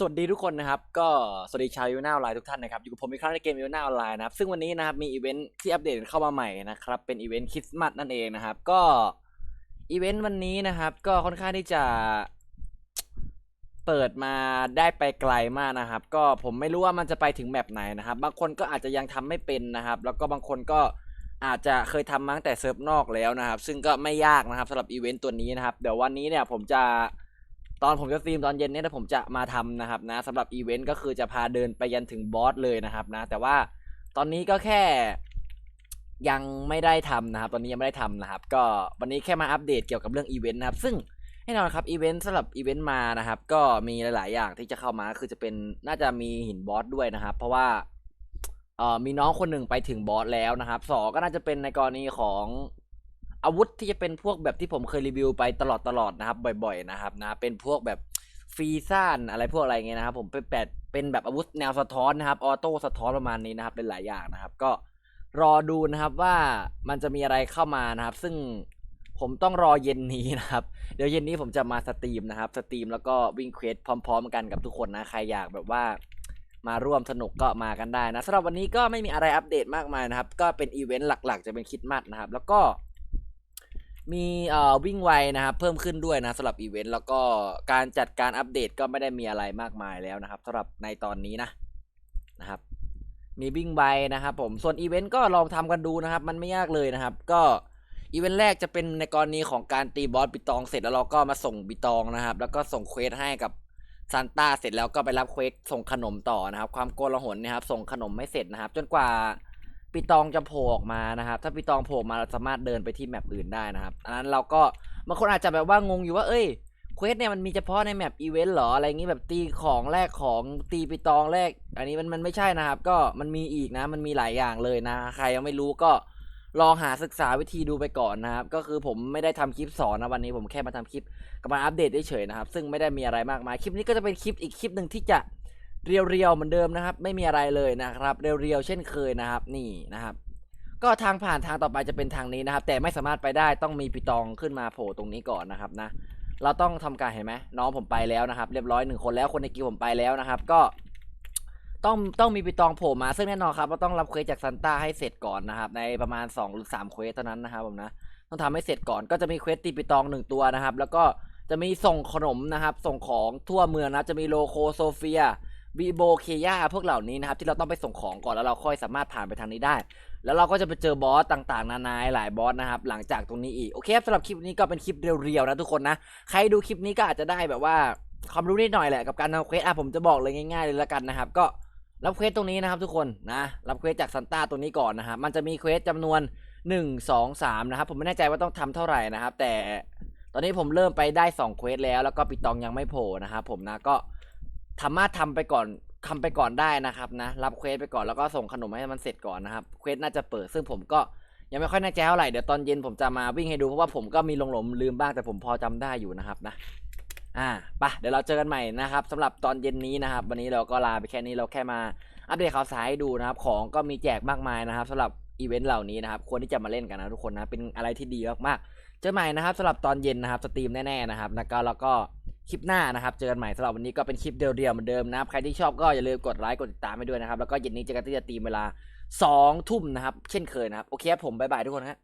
สวัสดีทุกคนนะครับ ก็สวัสดีชาวยูน่าออนไลน์ทุกท่านนะครับอยู่กับผมอีกครั้งในเกมยูน่าออนไลน์นะครับซึ่งวันนี้นะครับมีอีเวนท์ที่อัปเดตเข้ามาใหม่นะครับเป็นอีเวนต์คริสต์มาสนั่นเองนะครับ ก็อีเวนต์วันนี้นะครับ ก็ค่อนข้างที่จะเปิดมาได้ไปไกลมากนะครับ ก็ผมไม่รู้ว่ามันจะไปถึงแมปไหนนะครับ บางคนก็อาจจะยังทำไม่เป็นนะครับ แล้วก็บางคนก็อาจจะเคยทำมาตั้งแต่เซิร์ฟนอกแล้วนะครับ ซึ่งก็ไม่ยากนะครับสำหรับอีเวนต์ตัวนี้นะครับเดี๋ยววันนี้เนี่ยผมจะ ตอนผมจะสตรีมตอนเย็นเนี่ยผมจะมาทำนะครับนะสำหรับอีเวนต์ก็คือจะพาเดินไปยันถึงบอสเลยนะครับนะ แต่ว่าตอนนี้ก็แค่ยังไม่ได้ทำนะครับ ตอนนี้ยังไม่ได้ทำนะครับ ก็วันนี้แค่มาอัปเดตเกี่ยวกับเรื่องอีเวนต์นะครับ ซึ่งแน่นอนครับอีเวนต์สำหรับอีเวนต์มานะครับ ก็มีหลาย ๆ อย่างที่จะเข้ามาคือจะเป็นน่าจะมีหินบอสด้วยนะครับ เพราะว่าเอ่อมีน้องคนหนึ่งไปถึงบอสแล้วนะครับสองก็น่าจะเป็นในกรณีของ อาวุธที่จะเป็นพวกแบบที่ผมเคยรีวิวไปตลอดตลอดนะครับ บ่อย ๆ นะครับนะเป็นพวกแบบฟรีซ่านอะไรพวกอะไรเงี้ยนะครับ ผมเป็นแบบเป็นแบบอาวุธแนวสะท้อนนะครับออโต้สะท้อนประมาณนี้นะครับเป็นหลายอย่างนะครับ ก็รอดูนะครับว่ามันจะมีอะไรเข้ามานะครับ ซึ่งผมต้องรอเย็นนี้นะครับ เดี๋ยวเย็นนี้ผมจะมาสตรีมนะครับสตรีมแล้วก็วิ่งเควสพร้อม ๆ กันกับทุกคนนะใครอยากแบบว่ามาร่วมสนุกก็มากันได้นะสำหรับวันนี้ก็ไม่มีอะไรอัปเดตมากมายนะครับ ก็เป็นอีเวนต์หลักๆ จะเป็นคิดมัดนะครับ แล้วก็ มีเอ่อวิ่งไวนะครับเพิ่มขึ้นด้วยนะสำหรับอีเวนต์แล้วก็การจัดการอัปเดตก็ไม่ได้มีอะไรมากมายแล้วนะครับสำหรับในตอนนี้นะนะครับ มีวิ่งไวนะครับผมส่วนอีเวนต์ก็ลองทำกันดูนะครับ มันไม่ยากเลยนะครับ ก็อีเวนต์แรกจะเป็นในกรณีของการตีบอสบิตองเสร็จแล้วเราก็มาส่งบิตองนะครับ แล้วก็ส่งเควสให้กับซานต้าเสร็จแล้วก็ไปรับเควสส่งขนมต่อนะครับ ความโกลาหลนะครับ ส่งขนมไม่เสร็จนะครับ จนกว่า ปีตองจะโผล่ออกมานะครับ ถ้าปีตองโผล่มาเราสามารถเดินไปที่แมปอื่นได้นะครับ อันนั้นเราก็บางคนอาจจะแบบว่างงอยู่ว่า เอ้ยเควสเนี่ยมันมีเฉพาะในแมปอีเวนต์เหรออะไรอย่างงี้แบบตีของแรกของตีปีตองแรก อันนี้มันมันไม่ใช่นะครับ ก็มันมีอีกนะ มันมีหลายอย่างเลยนะ ใครยังไม่รู้ก็ลองหาศึกษาวิธีดูไปก่อนนะครับ ก็คือผมไม่ได้ทำคลิปสอนนะวันนี้ผมแค่มาทำคลิปกับมาอัปเดตเฉยๆนะครับ ซึ่งไม่ได้มีอะไรมากมาย คลิปนี้ก็จะเป็นคลิปอีกคลิปหนึ่งที่จะ เรียวๆเหมือนเดิมนะครับ ไม่มีอะไรเลยนะครับ เรียวๆเช่นเคยนะครับ นี่นะครับ ก็ทางผ่านทางต่อไปจะเป็นทางนี้นะครับ แต่ไม่สามารถไปได้ต้องมีปีตองขึ้นมาโผล่ตรงนี้ก่อนนะครับนะ เราต้องทำการเห็นไหมน้องผมไปแล้วนะครับ เรียบร้อยหนึ่งคนแล้วคนในกิวผมไปแล้วนะครับ ก็ต้องต้องมีปีตองโผล่มาซึ่งแน่นอนครับว่าต้องรับเควสจากซันต้าให้เสร็จก่อนนะครับ ในประมาณ2หรือ3เควสเท่านั้นนะครับผมนะต้องทำให้เสร็จก่อนก็จะมีเควสตีปีตองหนึ่งตัวนะครับ แล้วก็จะมีส่งขนมนะครับ ส่งของทั่วเมืองนะจะมีโลโคโซเฟีย บีโบเคยาพวกเหล่านี้นะครับที่เราต้องไปส่งของก่อนแล้วเราค่อยสามารถผ่านไปทางนี้ได้ แล้วเราก็จะไปเจอบอสต่างๆ นานาหลายบอสนะครับหลังจากตรงนี้อีกโอเคครับสำหรับคลิปนี้ก็เป็นคลิปเรียวๆนะทุกคนนะใครดูคลิปนี้ก็อาจจะได้แบบว่าความรู้นิดหน่อยแหละกับการทำเควสอะผมจะบอกเลยง่ายๆเลยละกันนะครับก็รับเควสตรงนี้นะครับทุกคนนะรับเควสจากซันต้าตัวนี้ก่อนนะครับมันจะมีเควสจำนวน 1 2 3นะครับผมไม่แน่ใจว่าต้องทำเท่าไหร่นะครับ แต่ตอนนี้ผมเริ่มไปได้2เควสแล้วแล้วก็ปิดตองยังไม่โผล่นะครับผมนะก็ สามารถทำไปก่อนทำไปก่อนได้นะครับนะ รับเควสไปก่อนแล้วก็ส่งขนมให้มันเสร็จก่อนนะครับเควสน่าจะเปิดซึ่งผมก็ยังไม่ค่อยแน่ใจเท่าไหร่เดี๋ยวตอนเย็นผมจะมาวิ่งให้ดูเพราะว่าผมก็มีหลงหลงลืมบ้างแต่ผมพอจำได้อยู่นะครับนะอ่าไปะเดี๋ยวเราเจอกันใหม่นะครับสำหรับตอนเย็นนี้นะครับ วันนี้เราก็ลาไปแค่นี้เราแค่มาอัปเดตข่าวสารให้ดูนะครับ ของก็มีแจกมากมายนะครับสำหรับอีเวนต์เหล่านี้นะครับควรที่จะมาเล่นกันนะทุกคนนะเป็นอะไรที่ดีมากๆเจอกันใหม่นะครับสำหรับตอนเย็นนะครับสตรีมแน่ๆนะครับแล้วก็แล้วก็ คลิปหน้านะครับ เจอกันใหม่สำหรับวันนี้ก็เป็นคลิปเดียวๆเหมือนเดิมนะครับ ใครที่ชอบก็อย่าลืมกดไลค์กดติดตามไปด้วยนะครับ แล้วก็เย็นนี้เจอกันที่จะตีมเวลาสองทุ่มนะครับ เช่นเคยนะครับ โอเคครับผมบ๊ายบายทุกคนฮะ